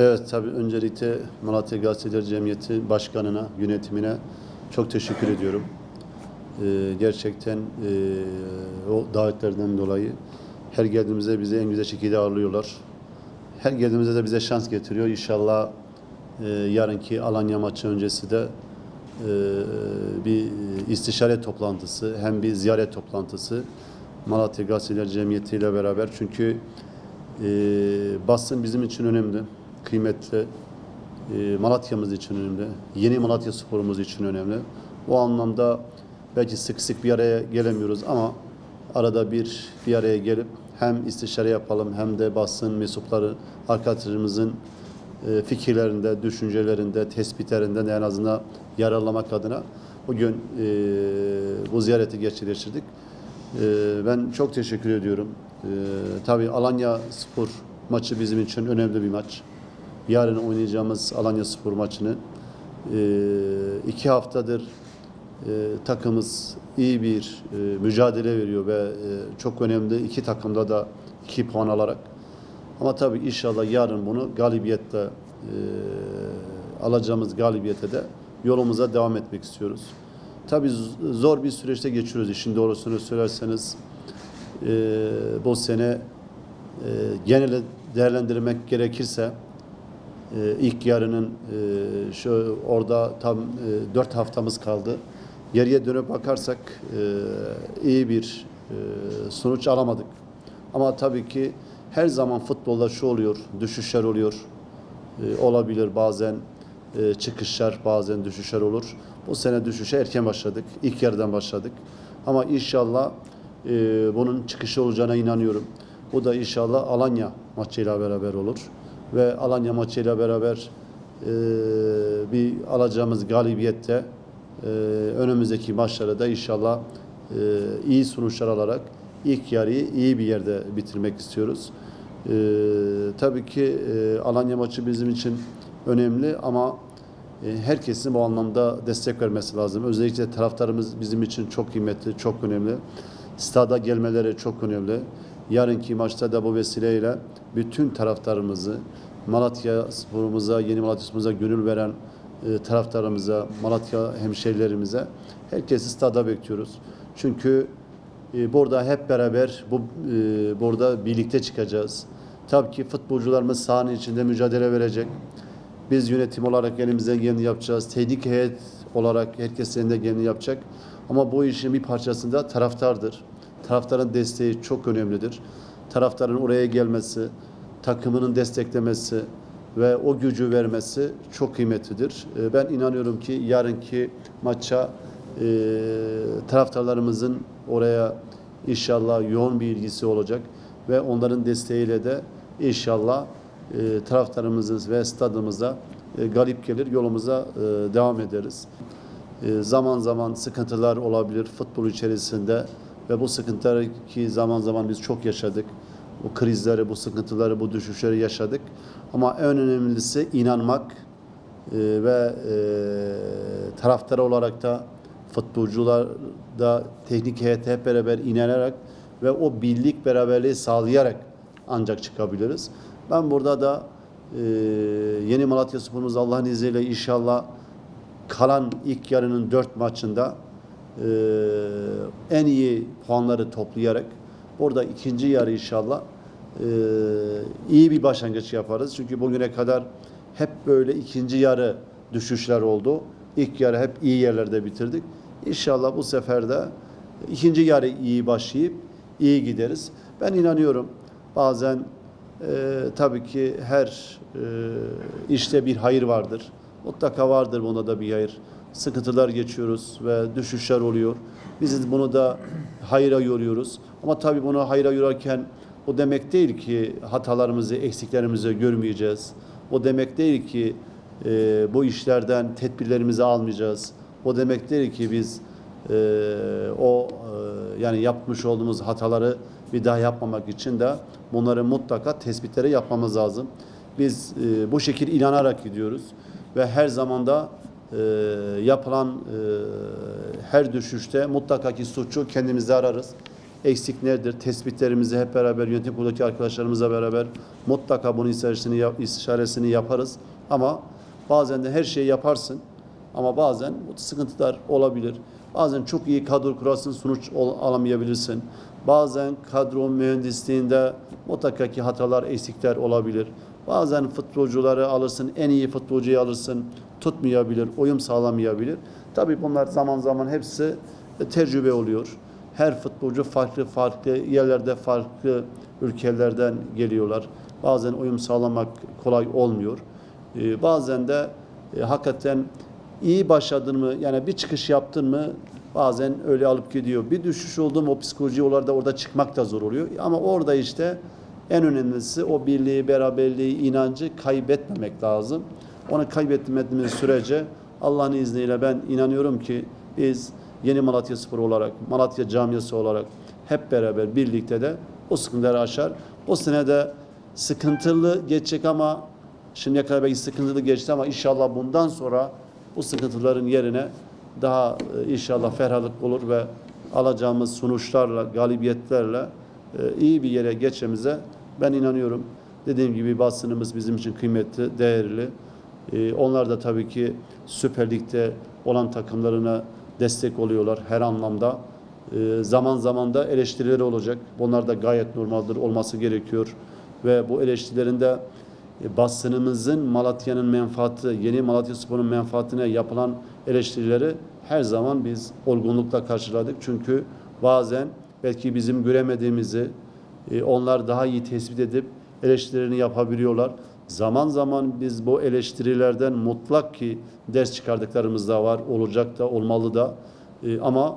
Evet tabii öncelikle Malatya Gazeteler Cemiyeti Başkanı'na, yönetimine çok teşekkür ediyorum. Ee, gerçekten ee, o davetlerden dolayı her geldiğimizde bizi en güzel şekilde ağırlıyorlar. Her geldiğimizde de bize şans getiriyor. İnşallah ee, yarınki Alanya maçı öncesi de ee, bir istişare toplantısı hem bir ziyaret toplantısı Malatya Gazeteler Cemiyeti ile beraber çünkü ee, basın bizim için önemli, kıymetli. Ee, Malatya'mız için önemli, yeni Malatya sporumuz için önemli. O anlamda belki sık sık bir araya gelemiyoruz ama arada bir bir araya gelip hem istişare yapalım hem de basın mensupları arkadaşlarımızın e, fikirlerinde, düşüncelerinde, tespitlerinden en azından yararlamak adına bugün e, bu ziyareti gerçekleştirdik. E, ben çok teşekkür ediyorum. E, tabii Alanya Spor maçı bizim için önemli bir maç. Yarın oynayacağımız Alanya Spor maçını e, iki haftadır e, takımımız iyi bir e, mücadele veriyor ve çok önemli iki takımda da iki puan alarak ama tabii inşallah yarın bunu galibiyetle alacağımız galibiyete de yolumuza devam etmek istiyoruz. Tabii zor bir süreçte geçiyoruz. İşin doğrusunu söylerseniz e, bu sene e, genel değerlendirmek gerekirse e, ilk yarının e, şu orada tam e, 4 haftamız kaldı. Geriye dönüp bakarsak e, iyi bir e, sonuç alamadık. Ama tabii ki her zaman futbolda şu oluyor, düşüşler oluyor. E, olabilir bazen e, çıkışlar, bazen düşüşler olur. Bu sene düşüşe erken başladık. İlk yarıdan başladık. Ama inşallah e, bunun çıkışı olacağına inanıyorum. Bu da inşallah Alanya maçıyla beraber olur. Ve Alanya maçıyla beraber e, bir alacağımız galibiyette e, önümüzdeki maçları da inşallah e, iyi sonuçlar alarak ilk yarıyı iyi bir yerde bitirmek istiyoruz. E, tabii ki e, Alanya maçı bizim için önemli ama e, herkesin bu anlamda destek vermesi lazım. Özellikle taraftarımız bizim için çok kıymetli, çok önemli. Stada gelmeleri çok önemli. Yarınki maçta da bu vesileyle bütün taraftarımızı, Malatya sporumuza, yeni Malatya sporumuza gönül veren e, taraftarımıza, Malatya hemşehrilerimize herkesi stada bekliyoruz. Çünkü e, burada hep beraber bu e, burada birlikte çıkacağız. Tabii ki futbolcularımız sahanın içinde mücadele verecek. Biz yönetim olarak elimizden geleni yapacağız. Teknik heyet olarak herkes elinden geleni yapacak. Ama bu işin bir parçası da taraftardır. Taraftarın desteği çok önemlidir. Taraftarın oraya gelmesi, takımının desteklemesi ve o gücü vermesi çok kıymetlidir. E, Ben inanıyorum ki yarınki maça e, taraftarlarımızın oraya inşallah yoğun bir ilgisi olacak ve onların desteğiyle de inşallah e, taraftarımızın ve stadımıza e, galip gelir, yolumuza e, devam ederiz. E, zaman zaman sıkıntılar olabilir futbol içerisinde ve bu sıkıntıları ki zaman zaman biz çok yaşadık. Bu krizleri, bu sıkıntıları, bu düşüşleri yaşadık. Ama en önemlisi inanmak e, ve e, taraftar olarak da futbolcular da teknik heyete hep beraber inanarak ve o birlik beraberliği sağlayarak ancak çıkabiliriz. Ben burada da e, yeni Malatya Spor'umuz Allah'ın izniyle inşallah kalan ilk yarının dört maçında e, en iyi puanları toplayarak orada ikinci yarı inşallah e, iyi bir başlangıç yaparız. Çünkü bugüne kadar hep böyle ikinci yarı düşüşler oldu. İlk yarı hep iyi yerlerde bitirdik. İnşallah bu sefer de ikinci yarı iyi başlayıp iyi gideriz. Ben inanıyorum bazen e, tabii ki her e, işte bir hayır vardır. Mutlaka vardır bunda da bir hayır. Sıkıntılar geçiyoruz ve düşüşler oluyor. Biz bunu da hayra yoruyoruz. Ama tabii bunu hayra yorarken o demek değil ki hatalarımızı, eksiklerimizi görmeyeceğiz. O demek değil ki e, bu işlerden tedbirlerimizi almayacağız. O demek değil ki biz e, o e, yani yapmış olduğumuz hataları bir daha yapmamak için de bunları mutlaka tespitleri yapmamız lazım. Biz e, bu şekilde inanarak gidiyoruz ve her zamanda e, yapılan e, her düşüşte mutlaka ki suçu kendimizde ararız. eksik nedir? Tespitlerimizi hep beraber yönetim kurulundaki arkadaşlarımızla beraber mutlaka bunun istişaresini, istişaresini yaparız. Ama bazen de her şeyi yaparsın. Ama bazen sıkıntılar olabilir. Bazen çok iyi kadro kurarsın, sonuç alamayabilirsin. Bazen kadro mühendisliğinde mutlaka ki hatalar, eksikler olabilir. Bazen futbolcuları alırsın, en iyi futbolcuyu alırsın, tutmayabilir, uyum sağlamayabilir. Tabii bunlar zaman zaman hepsi e, tecrübe oluyor. Her futbolcu farklı farklı yerlerde, farklı ülkelerden geliyorlar. Bazen uyum sağlamak kolay olmuyor. Ee, bazen de e, hakikaten iyi başladın mı yani bir çıkış yaptın mı bazen öyle alıp gidiyor. Bir düşüş oldu mu o psikoloji orada orada çıkmak da zor oluyor. Ama orada işte en önemlisi o birliği, beraberliği, inancı kaybetmemek lazım. Onu kaybetmediğimiz sürece Allah'ın izniyle ben inanıyorum ki biz Yeni Malatya Spor olarak, Malatya Camiası olarak hep beraber birlikte de o sıkıntıları aşar. O sene de sıkıntılı geçecek ama şimdiye kadar belki sıkıntılı geçti ama inşallah bundan sonra bu sıkıntıların yerine daha e, inşallah ferahlık olur ve alacağımız sonuçlarla, galibiyetlerle e, iyi bir yere geçeceğimize ben inanıyorum. Dediğim gibi basınımız bizim için kıymetli, değerli. E, Onlar da tabii ki Süper Lig'de olan takımlarına destek oluyorlar her anlamda. E, Zaman zaman da eleştirileri olacak. Bunlar da gayet normaldir, olması gerekiyor. Ve bu eleştirilerin de e, basınımızın Malatya'nın menfaati, yeni Malatya Spor'un menfaatine yapılan eleştirileri her zaman biz olgunlukla karşıladık. Çünkü bazen belki bizim göremediğimizi e, onlar daha iyi tespit edip eleştirilerini yapabiliyorlar. Zaman zaman biz bu eleştirilerden mutlak ki ders çıkardıklarımız da var, olacak da, olmalı da. E, Ama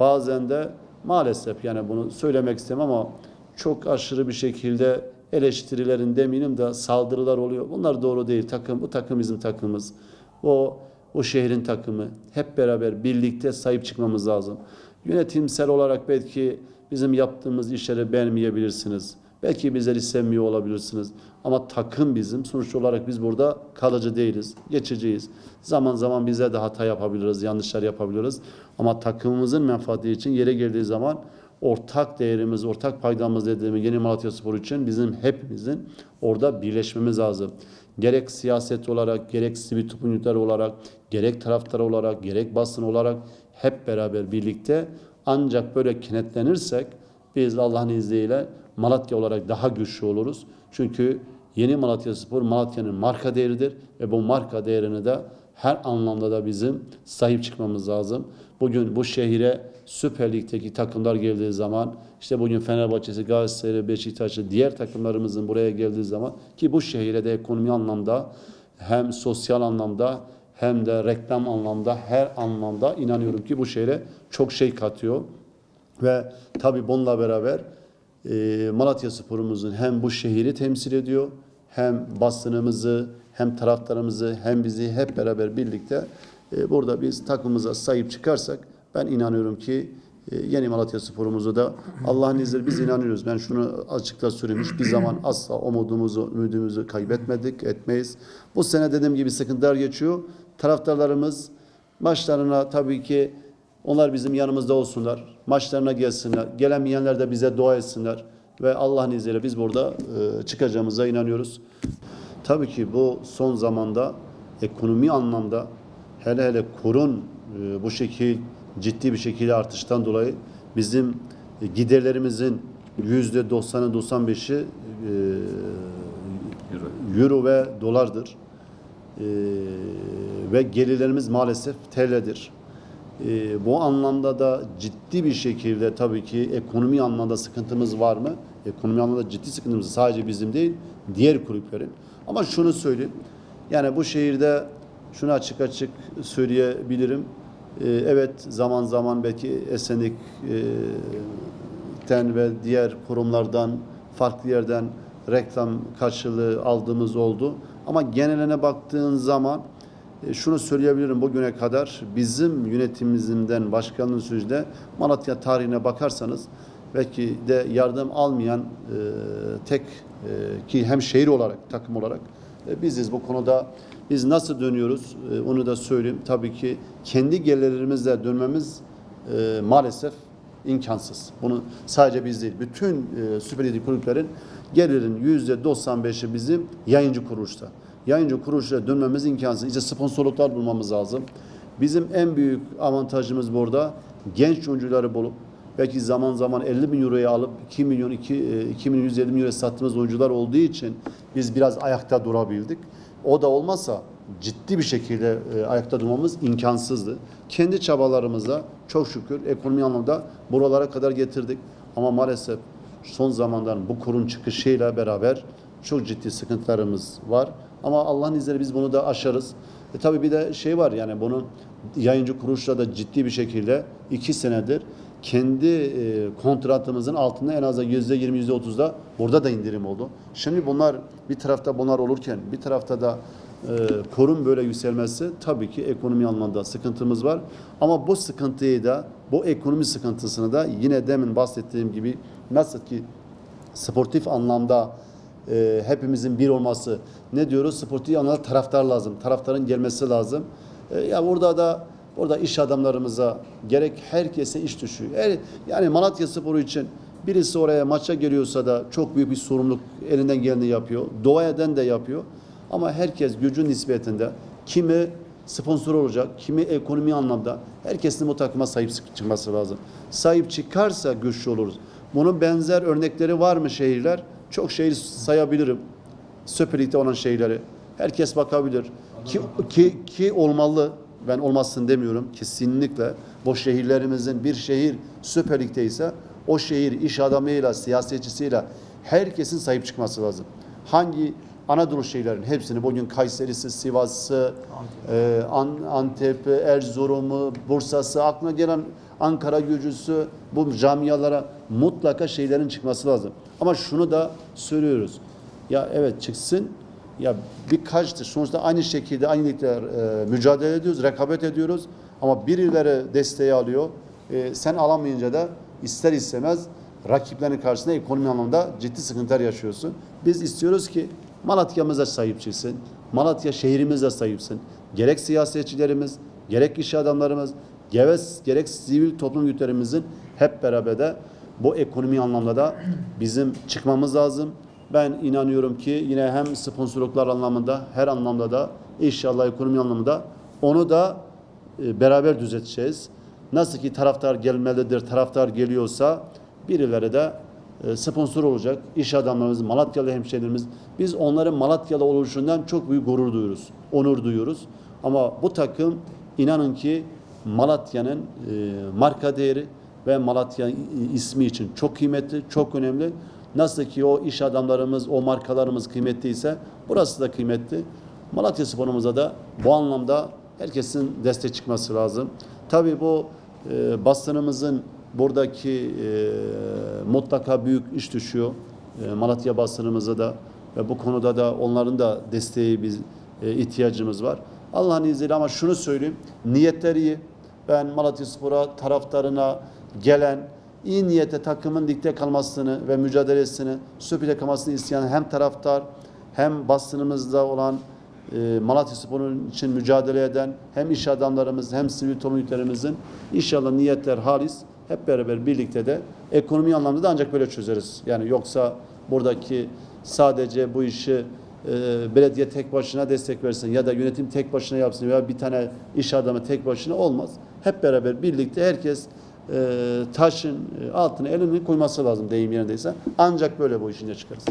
bazen de maalesef yani bunu söylemek istemem ama çok aşırı bir şekilde eleştirilerin demeyeyim de saldırılar oluyor. Bunlar doğru değil. Takım bu takım bizim takımımız. O o şehrin takımı. Hep beraber birlikte sahip çıkmamız lazım. Yönetimsel olarak belki bizim yaptığımız işleri beğenmeyebilirsiniz. Belki bizleri sevmiyor olabilirsiniz. Ama takım bizim. Sonuç olarak biz burada kalıcı değiliz. Geçeceğiz. Zaman zaman bize de hata yapabiliriz, yanlışlar yapabiliriz. Ama takımımızın menfaati için yere geldiği zaman ortak değerimiz, ortak paydamız dediğimiz Yeni Malatya Spor için bizim hepimizin orada birleşmemiz lazım. Gerek siyaset olarak, gerek sivil toplum olarak, gerek taraftar olarak, gerek basın olarak hep beraber birlikte ancak böyle kenetlenirsek biz Allah'ın izniyle Malatya olarak daha güçlü oluruz. Çünkü Yeni Malatya Spor Malatya'nın marka değeridir ve bu marka değerini de her anlamda da bizim sahip çıkmamız lazım. Bugün bu şehire Süper Lig'deki takımlar geldiği zaman işte bugün Fenerbahçe'si, Galatasaray'ı, Beşiktaş'ı diğer takımlarımızın buraya geldiği zaman ki bu şehire de ekonomi anlamda hem sosyal anlamda hem de reklam anlamda her anlamda inanıyorum ki bu şehre çok şey katıyor. Ve tabii bununla beraber e, Malatya Spor'umuzun hem bu şehri temsil ediyor hem basınımızı hem taraftarımızı hem bizi hep beraber birlikte e, burada biz takımımıza sahip çıkarsak ben inanıyorum ki e, yeni Malatya Spor'umuzu da Allah'ın izniyle biz inanıyoruz. Ben şunu açıkça söyleyeyim. Hiçbir zaman asla umudumuzu, ümidimizi kaybetmedik, etmeyiz. Bu sene dediğim gibi sıkıntılar geçiyor. Taraftarlarımız maçlarına tabii ki onlar bizim yanımızda olsunlar. Maçlarına gelsinler. Gelemeyenler de bize dua etsinler. Ve Allah'ın izniyle biz burada e, çıkacağımıza inanıyoruz. Tabii ki bu son zamanda ekonomi anlamda hele hele kurun e, bu şekil ciddi bir şekilde artıştan dolayı bizim e, giderlerimizin yüzde 90'ı 95'i e, euro ve dolardır. E, ve gelirlerimiz maalesef TL'dir. E, bu anlamda da ciddi bir şekilde tabii ki ekonomi anlamda sıkıntımız var mı? Ekonomi anlamda ciddi sıkıntımız sadece bizim değil, diğer kulüplerin. Ama şunu söyleyeyim. Yani bu şehirde şunu açık açık söyleyebilirim. E, evet zaman zaman belki Esenlik e, ten ve diğer kurumlardan farklı yerden reklam karşılığı aldığımız oldu. Ama geneline baktığın zaman şunu söyleyebilirim bugüne kadar bizim yönetimimizden başkanlığın sürecinde Malatya tarihine bakarsanız belki de yardım almayan e, tek e, ki hem şehir olarak takım olarak e, biziz bu konuda biz nasıl dönüyoruz e, onu da söyleyeyim. Tabii ki kendi gelirlerimizle dönmemiz e, maalesef imkansız. Bunu sadece biz değil, bütün e, Süper Lig kulüplerin gelirin %95'i bizim yayıncı kuruluşta. Yayıncı kuruluşlara dönmemiz imkansız. İşte sponsorluklar bulmamız lazım. Bizim en büyük avantajımız burada genç oyuncuları bulup belki zaman zaman 50 bin euroya alıp 2 milyon 2, e, 2 milyon 150 bin euroya sattığımız oyuncular olduğu için biz biraz ayakta durabildik. O da olmasa ciddi bir şekilde e, ayakta durmamız imkansızdı. Kendi çabalarımıza çok şükür ekonomi anlamda buralara kadar getirdik. Ama maalesef son zamanların bu kurun çıkışıyla beraber çok ciddi sıkıntılarımız var. Ama Allah'ın izniyle biz bunu da aşarız. E tabii bir de şey var yani bunu yayıncı kuruluşla da ciddi bir şekilde iki senedir kendi e, kontratımızın altında en az yüzde yirmi, yüzde otuzda burada da indirim oldu. Şimdi bunlar bir tarafta bunlar olurken bir tarafta da e, korun böyle yükselmesi tabii ki ekonomi anlamda sıkıntımız var. Ama bu sıkıntıyı da bu ekonomi sıkıntısını da yine demin bahsettiğim gibi nasıl ki sportif anlamda e, hepimizin bir olması ne diyoruz? Sportif anlamda taraftar lazım. Taraftarın gelmesi lazım. E, ya burada da orada iş adamlarımıza gerek herkese iş düşüyor. Her, yani Malatya Sporu için birisi oraya maça geliyorsa da çok büyük bir sorumluluk elinden geleni yapıyor. Dua eden de yapıyor. Ama herkes gücün nispetinde kimi sponsor olacak, kimi ekonomi anlamda herkesin bu takıma sahip çıkması lazım. Sahip çıkarsa güçlü oluruz. Bunun benzer örnekleri var mı şehirler? Çok şehir sayabilirim. Süper olan şeyleri. Herkes bakabilir. Ki, ki, ki olmalı. Ben olmasın demiyorum. Kesinlikle. Bu şehirlerimizin bir şehir Süper Lig'de ise o şehir iş adamıyla, siyasetçisiyle herkesin sahip çıkması lazım. Hangi Anadolu şehirlerin hepsini bugün Kayseri'si, Sivas'ı, e, An- Antep'i, Erzurum'u, Bursa'sı, aklına gelen Ankara gücüsü bu camialara mutlaka şeylerin çıkması lazım. Ama şunu da söylüyoruz. Ya evet çıksın. Ya birkaçtır. Sonuçta aynı şekilde aynı ligler e, mücadele ediyoruz, rekabet ediyoruz. Ama birileri desteği alıyor. E, sen alamayınca da ister istemez rakiplerin karşısında ekonomi anlamda ciddi sıkıntılar yaşıyorsun. Biz istiyoruz ki Malatya'mıza sahip çıksın. Malatya şehrimize sahipsin. Gerek siyasetçilerimiz, gerek iş adamlarımız, gerek, gerek sivil toplum örgütlerimizin hep beraber de bu ekonomi anlamda da bizim çıkmamız lazım. Ben inanıyorum ki yine hem sponsorluklar anlamında her anlamda da inşallah ekonomi anlamında onu da e, beraber düzelteceğiz. Nasıl ki taraftar gelmelidir, taraftar geliyorsa birileri de e, sponsor olacak. İş adamlarımız, Malatyalı hemşehrilerimiz. Biz onların Malatyalı oluşundan çok büyük gurur duyuyoruz, onur duyuyoruz. Ama bu takım inanın ki Malatya'nın e, marka değeri ve Malatya ismi için çok kıymetli, çok önemli. Nasıl ki o iş adamlarımız, o markalarımız kıymetliyse burası da kıymetli. Malatya sporumuza da bu anlamda herkesin destek çıkması lazım. Tabii bu e, basınımızın buradaki e, mutlaka büyük iş düşüyor. E, Malatya basınımıza da ve bu konuda da onların da desteği biz e, ihtiyacımız var. Allah'ın izniyle ama şunu söyleyeyim. Niyetleri iyi. Ben Malatya Spor'a taraftarına gelen iyi niyete takımın ligde kalmasını ve mücadelesini, Süper kalmasını isteyen hem taraftar hem basınımızda olan e, Malatya Spor'un için mücadele eden hem iş adamlarımız hem sivil toplum örgütlerimizin inşallah niyetler halis hep beraber birlikte de ekonomi anlamda da ancak böyle çözeriz. Yani yoksa buradaki sadece bu işi e, belediye tek başına destek versin ya da yönetim tek başına yapsın veya bir tane iş adamı tek başına olmaz. Hep beraber birlikte herkes e, taşın e, altına elini koyması lazım deyim yerindeyse. Ancak böyle bu işin çıkarız.